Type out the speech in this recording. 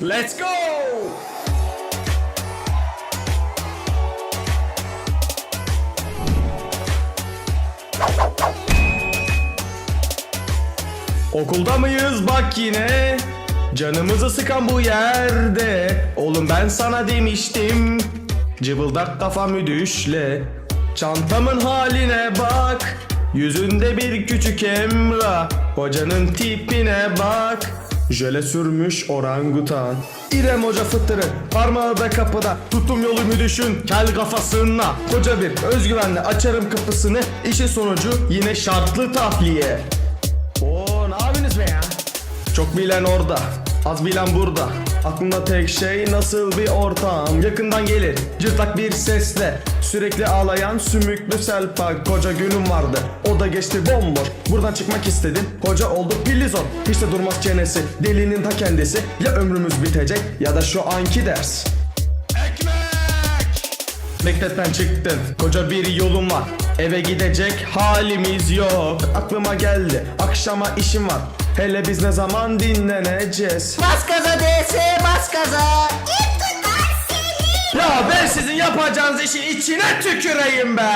Let's go! Okulda mıyız? Bak yine. Canımızı sıkan bu yerde. Oğlum ben sana demiştim. Cıvıldak kafamı düşle Çantamın haline bak. Yüzünde bir küçük emra Hocanın tipine bak Jöle sürmüş orangutan İrem hoca fıttırı Parmağı da kapıda Tutum yolumu düşün Kel kafasına Koca bir özgüvenle açarım kapısını İşin sonucu yine şartlı tahliye Oo ne yapıyorsunuz be ya? Çok bilen orada, az bilen burada. Aklımda tek şey nasıl bir ortam? Yakından gelir cırtlak bir sesle. Sürekli ağlayan sümüklü selpak Koca günüm vardı. O da geçti bomboş Buradan çıkmak istedim. Hoca oldu pillizon Hiç de durmaz çenesi. Delinin ta kendisi Ya ömrümüz bitecek ya da şu anki ders. Ekmek! Mektepten çıktın koca bir yolum var. Eve gidecek halimiz yok. Aklıma geldi akşama işim var Hele biz ne zaman dinleneceğiz? Bas gaza DS bas gaza. Ya ben sizin yapacağınız işin içine tüküreyim be